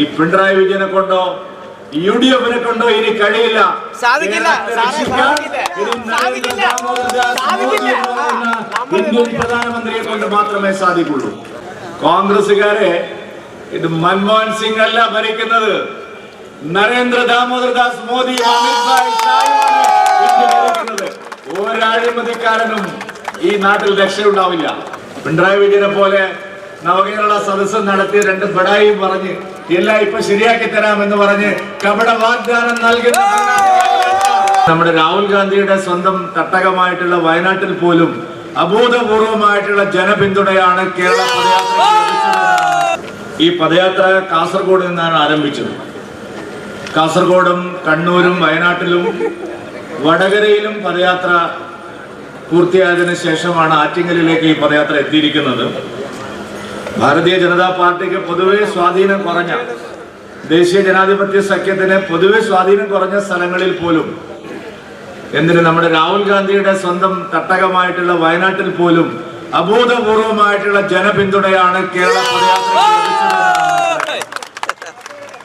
ഈ പിണറായി വിജയനെ കൊണ്ടോ യു ഡി എഫിനെ കൊണ്ടോ ഇനി കഴിയില്ല. സാധിക്കില്ല. ഇന്ത്യൻ പ്രധാനമന്ത്രിയെ കൊണ്ട് മാത്രമേ സാധിക്കുള്ളൂ. കോൺഗ്രസുകാരെ ഇത് മൻമോഹൻ സിംഗ് അല്ല ഭരിക്കുന്നത് നരേന്ദ്ര ദാമോദർ ദാസ് മോദി ഒരഴിമതിക്കാരനും ഈ നാട്ടിൽ രക്ഷയുണ്ടാവില്ല. പിണറായി വിജയനെ പോലെ നവകേരള സദസ്സ് നടത്തി രണ്ട് ബടായും പറഞ്ഞ് എല്ലാം ഇപ്പൊ ശരിയാക്കി തരാമെന്ന് പറഞ്ഞ് കപട വാഗ്ദാനം നൽകുന്ന നമ്മുടെ രാഹുൽ ഗാന്ധിയുടെ സ്വന്തം തട്ടകമായിട്ടുള്ള വയനാട്ടിൽ പോലും അഭൂതപൂർവമായിട്ടുള്ള ജനപിന്തുണയാണ് കേരള. ഈ പദയാത്ര കാസർഗോഡ് നിന്നാണ് ആരംഭിച്ചത് കാസർഗോഡും കണ്ണൂരും വയനാട്ടിലും വടകരയിലും പദയാത്ര പൂർത്തിയായതിനു ശേഷമാണ് ആറ്റിങ്ങലിലേക്ക് ഈ പദയാത്ര എത്തിയിരിക്കുന്നത് ഭാരതീയ ജനതാ പാർട്ടിക്ക് പൊതുവെ സ്വാധീനം കുറഞ്ഞ ദേശീയ ജനാധിപത്യ സഖ്യത്തിന് പൊതുവെ സ്വാധീനം കുറഞ്ഞ സ്ഥലങ്ങളിൽ പോലും എന്തിന് നമ്മുടെ രാഹുൽ ഗാന്ധിയുടെ സ്വന്തം തട്ടകമായിട്ടുള്ള വയനാട്ടിൽ പോലും അഭൂതപൂർവമായിട്ടുള്ള ജനപിന്തുണയാണ് കേരള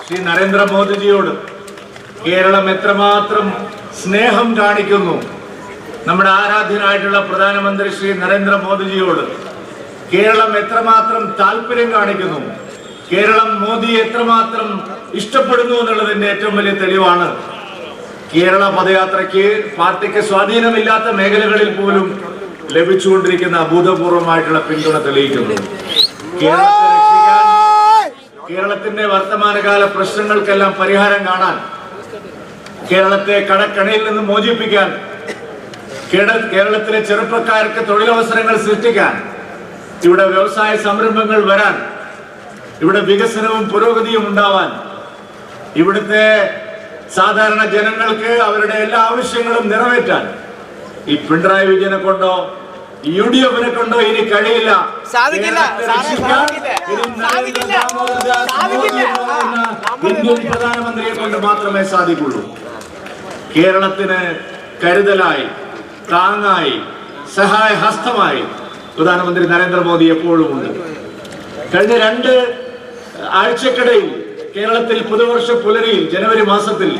ശ്രീ നരേന്ദ്രമോദിജിയോട് കേരളം എത്രമാത്രം സ്നേഹം കാണിക്കുന്നു. നമ്മുടെ ആരാധ്യനായിട്ടുള്ള പ്രധാനമന്ത്രി ശ്രീ നരേന്ദ്രമോദിജിയോട് കേരളം എത്രമാത്രം താല്പര്യം കാണിക്കുന്നു? കേരളം മോദി എത്രമാത്രം ഇഷ്ടപ്പെടുന്നു എന്നുള്ളതിന്റെ ഏറ്റവും വലിയ തെളിവാണ്. കേരള പദയാത്രയ്ക്ക് പാർട്ടിക്ക് സ്വാധീനമില്ലാത്ത മേഖലകളിൽ പോലും ലഭിച്ചുകൊണ്ടിരിക്കുന്ന അഭൂതപൂർവമായിട്ടുള്ള പിന്തുണ തെളിയിക്കുന്നു. കേരളത്തിന്റെ വർത്തമാനകാല പ്രശ്നങ്ങൾക്കെല്ലാം പരിഹാരം കാണാൻ കേരളത്തെ കടക്കണയിൽ നിന്ന് മോചിപ്പിക്കാൻ കേരള- കേരളത്തിലെ ചെറുപ്പക്കാർക്ക് തൊഴിലവസരങ്ങൾ സൃഷ്ടിക്കാൻ ഇവിടെ വ്യവസായ സംരംഭങ്ങൾ വരാൻ ഇവിടെ വികസനവും പുരോഗതിയും ഉണ്ടാവാൻ ഇവിടുത്തെ സാധാരണ ജനങ്ങൾക്ക് അവരുടെ എല്ലാ ആവശ്യങ്ങളും നിറവേറ്റാൻ ഈ പിണറായി വിജയനെ കൊണ്ടോ യു ഡി എഫിനെ കൊണ്ടോ ഇനി കഴിയില്ല. സാധിക്കില്ല. ഇന്ത്യൻ പ്രധാനമന്ത്രിയെ കൊണ്ട് മാത്രമേ സാധിക്കുള്ളൂ. കേരളത്തിന് കരുതലായി താങ്ങായി സഹായ ഹസ്തമായി പ്രധാനമന്ത്രി നരേന്ദ്രമോദി എപ്പോഴും ഉണ്ട്. കഴിഞ്ഞ രണ്ട് ആഴ്ചക്കിടയിൽ കേരളത്തിൽ പുതുവർഷ പുലരിയിൽ ജനുവരി മാസത്തിൽ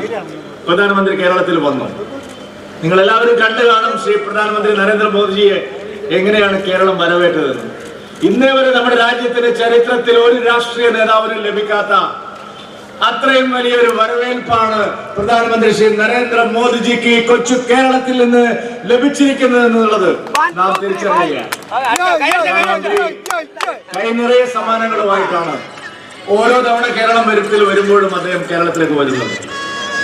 പ്രധാനമന്ത്രി കേരളത്തിൽ വന്നു. നിങ്ങൾ എല്ലാവരും കണ്ടു കാണും ശ്രീ പ്രധാനമന്ത്രി നരേന്ദ്രമോദിജിയെ എങ്ങനെയാണ് കേരളം വരവേറ്റതെന്ന്. ഇന്നേ വരെ നമ്മുടെ രാജ്യത്തിന്റെ ചരിത്രത്തിൽ ഒരു രാഷ്ട്രീയ നേതാവിനും ലഭിക്കാത്ത അത്രയും വലിയൊരു വരവേൽപ്പാണ് പ്രധാനമന്ത്രി ശ്രീ നരേന്ദ്ര മോദിജിക്ക് കൊച്ചു കേരളത്തിൽ നിന്ന് ലഭിച്ചിരിക്കുന്നത് എന്നുള്ളത് നാം തിരിച്ചറിയുക. കൈ സമ്മാനങ്ങളുമായിട്ടാണ് ഓരോ തവണ കേരളം വരുത്തിൽ വരുമ്പോഴും അദ്ദേഹം കേരളത്തിലേക്ക് വരുന്നത്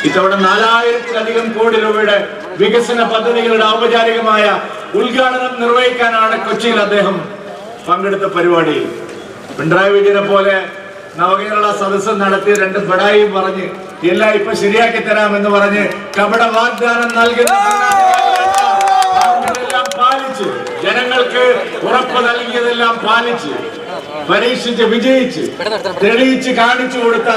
ഇത്തവണ നാലായിരത്തിലധികം കോടി രൂപയുടെ വികസന പദ്ധതികളുടെ ഔപചാരികമായ ഉദ്ഘാടനം നിർവഹിക്കാനാണ് കൊച്ചിയിൽ അദ്ദേഹം പങ്കെടുത്ത പരിപാടിയിൽ. പിണറായി വിജയനെ പോലെ നവകേരള സദസ്സ് നടത്തി രണ്ട് ബടായും പറഞ്ഞ് എല്ലാം ഇപ്പൊ ശരിയാക്കി തരാമെന്ന് പറഞ്ഞ് കപട വാഗ്ദാനം നൽകുന്ന പാലിച്ച് ജനങ്ങൾക്ക് ഉറപ്പ് നൽകിയതെല്ലാം പാലിച്ച് പരീക്ഷിച്ച് വിജയിച്ച് തെളിയിച്ച് കാണിച്ചു കൊടുത്ത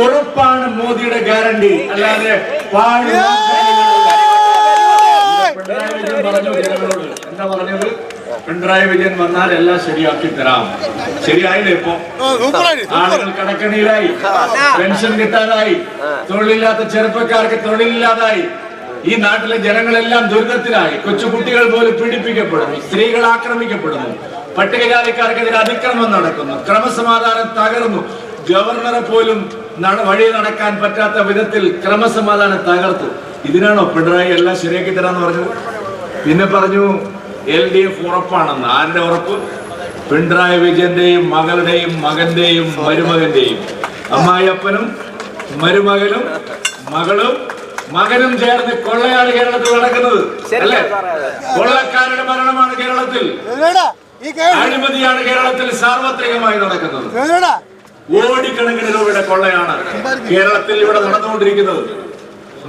ഉറപ്പാണ് മോദിയുടെ ഗ്യാരണ്ടി. അല്ലാതെ പാടി പറഞ്ഞു ജനങ്ങളോട് എന്താ പറഞ്ഞത്? പിണറായി വിജയൻ വന്നാൽ എല്ലാം ശരിയാക്കി തരാം. ശരിയായില്ലേ ഇപ്പൊ? ആളുകൾ കടക്കണിയിലായി. പെൻഷൻ കിട്ടാതായി. തൊഴിലില്ലാത്ത ചെറുപ്പക്കാർക്ക് തൊഴിലില്ലാതായി. ഈ നാട്ടിലെ ജനങ്ങളെല്ലാം ദുരിതത്തിലായി. കൊച്ചുകുട്ടികൾ പോലും പീഡിപ്പിക്കപ്പെടുന്നു. സ്ത്രീകൾ ആക്രമിക്കപ്പെടുന്നു. പട്ടികജാതിക്കാർക്കെതിരെ അതിക്രമം നടക്കുന്നു. ക്രമസമാധാനം തകർന്നു. ഗവർണറെ പോലും വഴി നടക്കാൻ പറ്റാത്ത വിധത്തിൽ ക്രമസമാധാനം തകർത്തു. ഇതിനാണോ പിണറായി എല്ലാം ശരിയാക്കി തരാന്ന് പറഞ്ഞു പിന്നെ പറഞ്ഞു എൽ ഡി എഫ് ഉറപ്പാണെന്ന്. ആരുടെ ഉറപ്പ്? പിണറായി വിജയന്റെയും മകളുടെയും മകന്റെയും മരുമകന്റെയും. അമ്മായിയപ്പനും മരുമകനും മകളും മകനും ചേർന്ന് കൊള്ളയാണ് കേരളത്തിൽ നടക്കുന്നത്. അല്ലേ? കൊള്ളക്കാരുടെ മരണമാണ് കേരളത്തിൽ. ഈ കേസ് അഴിമതിയാണ് കേരളത്തിൽ സാർവത്രികമായി നടക്കുന്നത്. കോടിക്കണക്കിന് രൂപയുടെ കൊള്ളയാണ് കേരളത്തിൽ ഇവിടെ നടന്നുകൊണ്ടിരിക്കുന്നത്.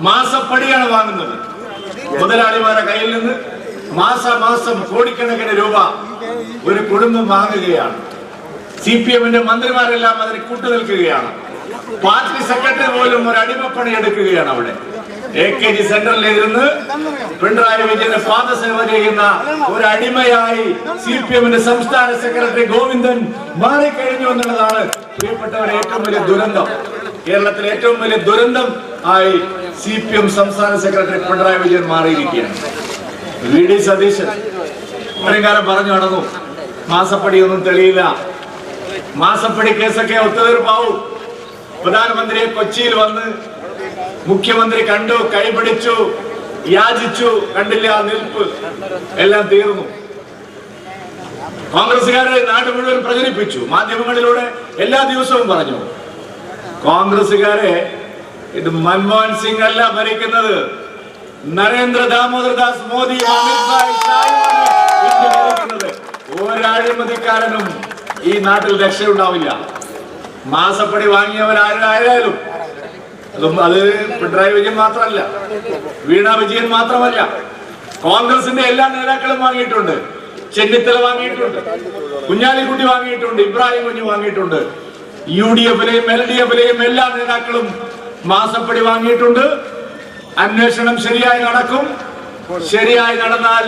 മാസപ്പടിയാണ് വാങ്ങുന്നത്. മുതലാളിമാരുടെ കയ്യിൽ നിന്ന് മാസമാസം കോടിക്കണക്കിന് രൂപ ഒരു കുടുംബം വാങ്ങുകയാണ്. സി പി എമ്മിന്റെ മന്ത്രിമാരെല്ലാം അതിന് കൂട്ടുനിൽക്കുകയാണ്. പാർട്ടി സെക്രട്ടറി പോലും ഒരു അടിമപ്പണി എടുക്കുകയാണ് അവിടെ. എ കെ ജി സെന്ററിൽ ഇരുന്ന് പിണറായി വിജയന്റെ പാദസേവ ചെയ്യുന്ന ഒരു അടിമയായി സി പി എമ്മിന്റെ സംസ്ഥാന സെക്രട്ടറി ഗോവിന്ദൻ മാറിക്കഴിഞ്ഞു എന്നുള്ളതാണ് പ്രിയപ്പെട്ടവരുടെ ഏറ്റവും വലിയ ദുരന്തം. കേരളത്തിലെ ഏറ്റവും വലിയ ദുരന്തം ആയി സി പി എം സംസ്ഥാന സെക്രട്ടറി പിണറായി വിജയൻ മാറിയിരിക്കുകയാണ്. V D Satheesan. ഇത്രയും കാലം പറഞ്ഞു നടന്നു. മാസപ്പടിയൊന്നും തെളിയില്ല. മാസപ്പടി കേസൊക്കെ ഒത്തുതീർപ്പാവും. പ്രധാനമന്ത്രിയെ കൊച്ചിയിൽ വന്ന് മുഖ്യമന്ത്രി കണ്ടു കൈപിടിച്ചു യാചിച്ചു കണ്ടില്ല നിൽപ്പ്. എല്ലാം തീർന്നു. കോൺഗ്രസുകാരെ നാട് മുഴുവൻ പ്രചരിപ്പിച്ചു. മാധ്യമങ്ങളിലൂടെ എല്ലാ ദിവസവും പറഞ്ഞു. കോൺഗ്രസുകാരെ ഇത് മൻമോഹൻ സിംഗ് അല്ല ഭരിക്കുന്നത്. നരേന്ദ്ര ദാമോദർദാസ് മോദി ഒരഴിമതിക്കാരനും ഈ നാട്ടിൽ രക്ഷയുണ്ടാവില്ല. മാസപ്പടി വാങ്ങിയവരാരായാലും അതും അത് പിണറായി വിജയൻ മാത്രമല്ല വീണ വിജയൻ മാത്രമല്ല. കോൺഗ്രസിന്റെ എല്ലാ നേതാക്കളും വാങ്ങിയിട്ടുണ്ട്. ചെന്നിത്തല വാങ്ങിയിട്ടുണ്ട്. കുഞ്ഞാലിക്കുട്ടി വാങ്ങിയിട്ടുണ്ട്. ഇബ്രാഹിം കുഞ്ഞു വാങ്ങിയിട്ടുണ്ട്. യു ഡി എഫിലെയും എൽ ഡി എഫിലെയും എല്ലാ നേതാക്കളും മാസപ്പടി വാങ്ങിയിട്ടുണ്ട്. അന്വേഷണം ശരിയായി നടക്കും. ശരിയായി നടന്നാൽ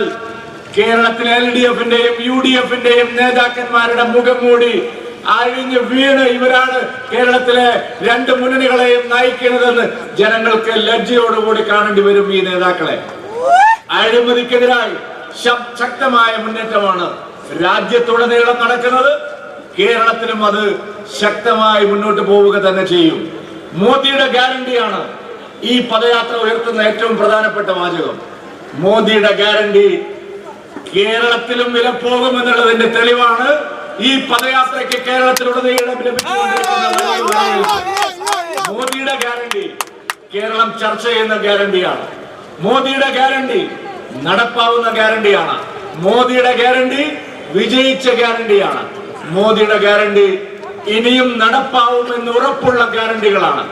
കേരളത്തിലെ എൽ ഡി എഫിന്റെയും യു ഡി എഫിന്റെയും നേതാക്കന്മാരുടെ മുഖം മൂടി അഴിഞ്ഞ് വീണ് ഇവരാണ് കേരളത്തിലെ രണ്ട് മുന്നണികളെയും നയിക്കുന്നതെന്ന് ജനങ്ങൾക്ക് ലജ്ജയോടുകൂടി കാണേണ്ടി വരും ഈ നേതാക്കളെ. അഴിമതിക്കെതിരായി ശക്തമായ മുന്നേറ്റമാണ് രാജ്യത്തുടനീളം നടക്കുന്നത്. കേരളത്തിലും അത് ശക്തമായി മുന്നോട്ട് പോവുക തന്നെ ചെയ്യും. മോദിയുടെ ഗ്യാരണ്ടിയാണ് ഈ പദയാത്ര ഉയർത്തുന്ന ഏറ്റവും പ്രധാനപ്പെട്ട വാചകം. മോദിയുടെ ഗ്യാരണ്ടി കേരളത്തിലും വില പോകുമെന്നുള്ളതിന്റെ തെളിവാണ് ഈ പദയാത്രയ്ക്ക് കേരളത്തിലുടനീളം മോദിയുടെ ഗ്യാരണ്ടി കേരളം ചർച്ച ചെയ്യുന്ന ഗ്യാരണ്ടിയാണ്. മോദിയുടെ ഗ്യാരണ്ടി നടപ്പാവുന്ന ഗ്യാരണ്ടിയാണ്. മോദിയുടെ ഗ്യാരണ്ടി വിജയിച്ച ഗ്യാരണ്ടിയാണ്. മോദിയുടെ ഗ്യാരണ്ടി ഇനിയും നടപ്പാവുമെന്ന് ഉറപ്പുള്ള ഗ്യാരണ്ടികളാണ്.